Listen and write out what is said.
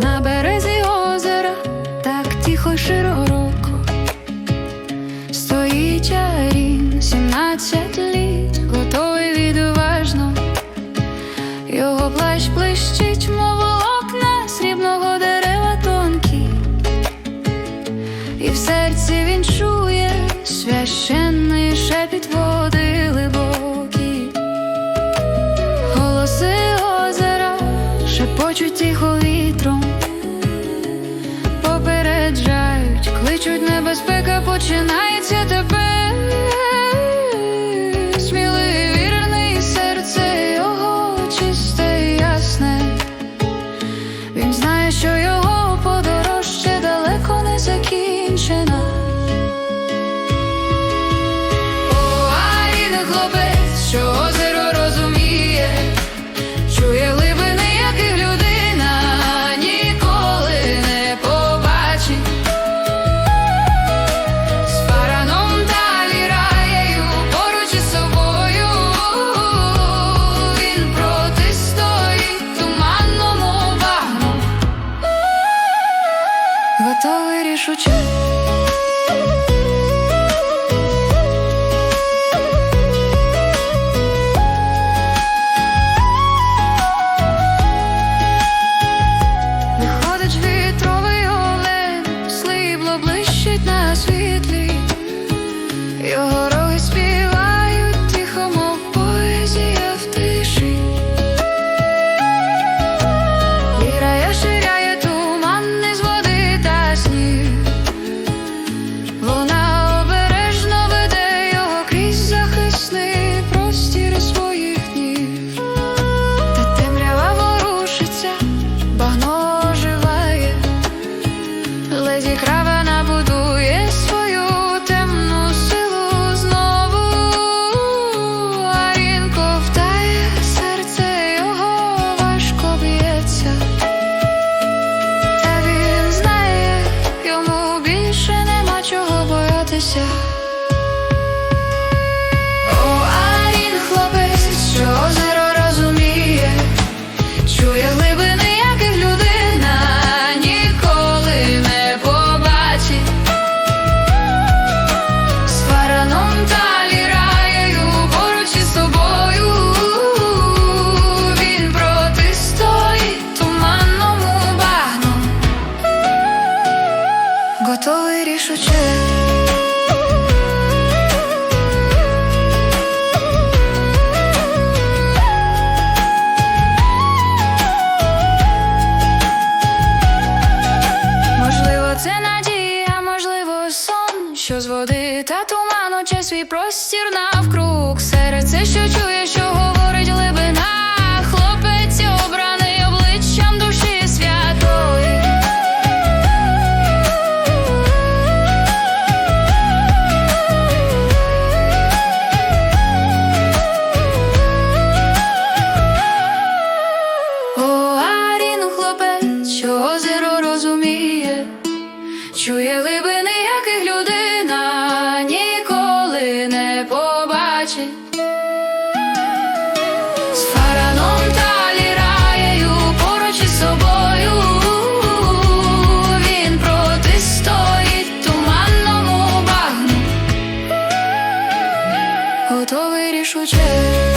на березі озера, так тихо й широко, стоїть чарін сімнадцять літ, готовий відважно, його плащ блищить, мов окна, срібного дерева тонкі, і в серці він чує священний шепіт води глибокі, голоси озера шепочуть тихо. чуть небезпека починається тепер. Готовий рішуче. 微笑 та туман очей свій простір навкруг серед це, що чує. готовий рішуче.